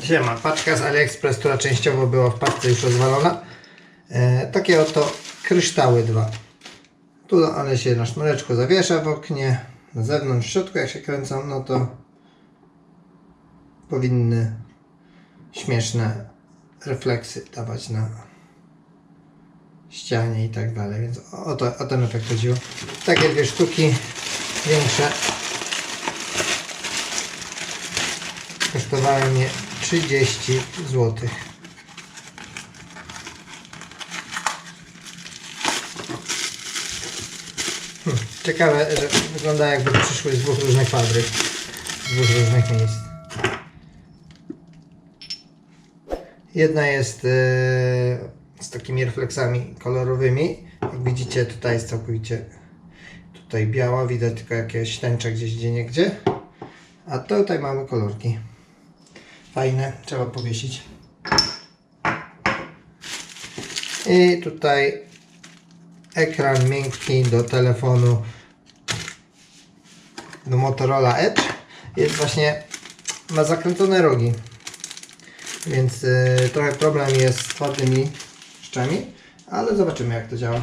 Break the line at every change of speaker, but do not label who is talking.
Siema, paczka z AliExpress, która częściowo była w paczce już rozwalona. E, takie oto kryształy dwa. Tu one się na sznureczku zawiesza w oknie. Na zewnątrz, w środku jak się kręcą, no to powinny śmieszne refleksy dawać na ścianie i tak dalej. Więc o, to, o ten efekt chodziło. Takie dwie sztuki większe kosztowały mnie 30 zł. Hmm, ciekawe, że wygląda jakby przyszły z dwóch różnych fabryk, z dwóch różnych miejsc. Jedna jest e, z takimi refleksami kolorowymi. Jak widzicie, tutaj jest całkowicie tutaj biała, widać tylko jakieś tęcze gdzieś gdzie niegdzie. A tutaj mamy kolorki. Fajne, trzeba powiesić. I tutaj ekran miękki do telefonu do Motorola Edge. Jest właśnie, ma zakręcone rogi. Więc y, trochę problem jest z twardymi szczami, ale zobaczymy jak to działa.